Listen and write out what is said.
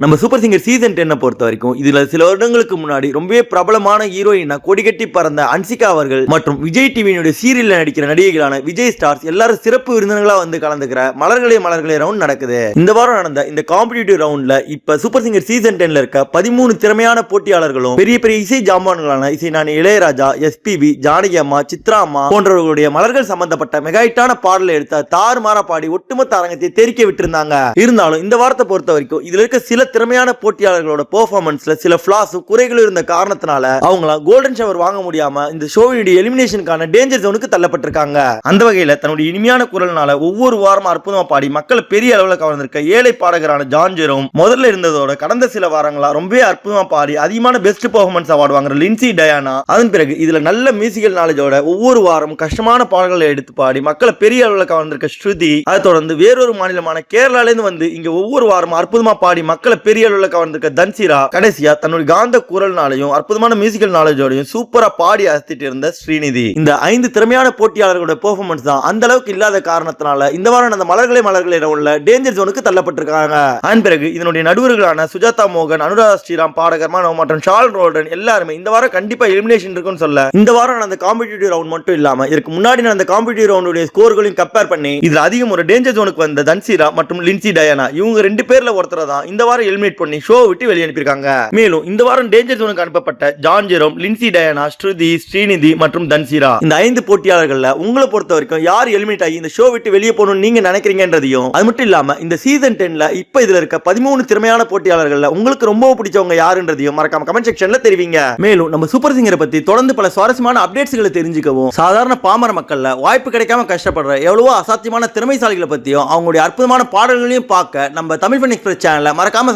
நம்ம super singer season டென்னை பொறுத்த வரைக்கும் இதுல சில வருடங்களுக்கு முன்னாடி ரொம்பவே பிரபலமான ஹீரோயினா கொடிகட்டி பறந்த அன்சிகா அவர்கள் மற்றும் விஜய் டிவியினுடைய சீரியல்ல நடிக்கிற நடிகைகளான விஜய் ஸ்டார்ஸ் எல்லாரும் சிறப்பு விருந்தினர்களா வந்து கலந்துக்கிற மலர்களே மலர்களே ரவுண்ட் நடக்குது. இந்த வாரம் நடந்த இந்த காம்படிட்டிவ் ரவுண்ட்ல இப்ப சூப்பர் சிங்கர் சீசன் டென்ல இருக்க பதிமூணு திறமையான போட்டியாளர்களும் பெரிய பெரிய இசை ஜாம்பான்களான இசை நான் இளையராஜா எஸ்பிபி ஜானகி அம்மா சித்ரா அம்மா போன்றவர்களுடைய மலர்கள் சம்பந்தப்பட்ட மெகாயிட்டான பாடலை எடுத்த தாறுமாறா பாடி ஒட்டுமொத்த அரங்கத்தை தெரிக்க விட்டிருந்தாங்க. இருந்தாலும் இந்த வாரத்தை பொறுத்த வரைக்கும் இதுல இருக்க சில திறமையான போட்டியாளர்களோட பெர்ஃபார்மன்ஸ்ல சில ஃபிளாஸும் குறைகளும் இருந்த காரணத்தினால அவங்களாம் கோல்டன் ஷவர் வாங்க முடியாம இந்த ஷோவினுடைய எலிமினேஷனுக்கான டேஞ்சர் ஜோனுக்கு தள்ளப்பட்டிருக்காங்க. அந்த வகையில தன்னுடைய இனிமையான குரல்னால ஒவ்வொரு வாரமும் அற்புதமா பாடி மக்களை பெரிய அளவில் கவர்ந்திருக்க ஏழை பாடகரான ஜான் ஜெரோம் முதல்ல இருந்ததோட கடந்த சில வாரங்களா ரொம்பவே அற்புதமா பாடி அதிகமான பெஸ்ட் பெர்ஃபார்மன்ஸ் அவார்டு வாங்குற லின்சி டயானா. அதன் பிறகு இதுல நல்ல மியூசிக்கல் நாலேஜோட ஒவ்வொரு வாரம் கஷ்டமான பாடல்களை எடுத்து பாடி மக்களை பெரிய அளவில் கவர்ந்திருக்க ஸ்ருதி அதை தொடர்ந்து வேறொரு மாநிலமான கேரளால இருந்து வந்து இங்க ஒவ்வொரு வாரமும் அற்புதமா பாடி மக்களை பெரிய அளவில் கவர்ந்திருக்க தன்சிரா கடைசியா தன்னுடைய காந்த குரல்னாலையும் அற்புதமான மியூசிக்கல் நாலேஜோடையும் சூப்பரா பாடி அசத்திட்டு இருந்த ஸ்ரீநிதி. இந்த ஐந்து திறமையான போட்டியாளர்களோட பெர்ஃபார்மன்ஸ் தான் அந்த அளவுக்கு இல்லாத காரணத்தினால இந்த வாரம் அந்த மலர்களை மலர்களே உள்ள டேஞ்சர் ஜோனுக்கு தள்ளப்பட்டிருக்காங்க. அதன் பிறகு இதனுடைய நடுவர்களான சுஜாதா மோகன் அனுராதா ஸ்ரீராம் பாடகர்மா மற்றும் ஷால் ரோல்டன் எல்லாருமே இந்த வாரம் கண்டிப்பா எலிமினேஷன் இருக்குன்னு சொல்ல இந்த வாரம் நடந்த காம்படிட்டிவ் ரவுண்ட் மட்டும் இல்லாம இதுக்கு முன்னாடி நடந்த காம்படிட்டிவ் ரவுண்டுடைய ஸ்கோர்களையும் கம்பேர் பண்ணி இதுல அதிகம் ஒரு டேஞ்சர் ஜோனுக்கு வந்த தன்சிரா மற்றும் லின்சி டயானா இவங்க ரெண்டு பேர்ல ஒருத்தர் தான் இந்த வாரம் எலிமினேட் பண்ணி ஷோ விட்டு வெளியே அனுப்பியிருக்காங்க. மேலும் இந்த வாரம் டேஞ்சர் ஜோனுக்கு அனுப்பப்பட்ட John Jerome Lincy Diana Shruti Srinidhi மற்றும் தன்சிரா இந்த ஐந்து போட்டியாளர்கள்ல உங்களை பொறுத்த வரைக்கும் யார் எலிமினேட் ஆகி இந்த ஷோ விட்டு வெளியே போகணும்னு நீங்க நினைக்கிறீங்கன்றதையும் அது மட்டும் இல்லாம இந்த சீசன் டென்ல இப்ப இதுல இருக்க பதிமூணு திறமையான போட்டியாளர்கள்ல உங்களுக்கு ரொம்ப பிடிச்சவங்க யாருன்றதையும் மறக்காம கமெண்ட் செக்ஷன்ல தெரிவிங்க. மேலும் நம்ம சூப்பர் சிங்கரை பத்தி தொடர்ந்து பல சுவாரஸ்யமான அப்டேட்ஸ்களை தெரிஞ்சுக்கவும் சாதாரண பாமர மக்கள்ல வாய்ப்பு கிடைக்காம கஷ்டப்படுற எவ்வளவோ அசாத்தியமான திறமைசாலிகளை பத்தியும் அவங்களுடைய அற்புதமான பாடல்களையும் பார்க்க நம்ம தமிழ் ஃபன் எக்ஸ்பிரஸ் சேனலை மறக்காம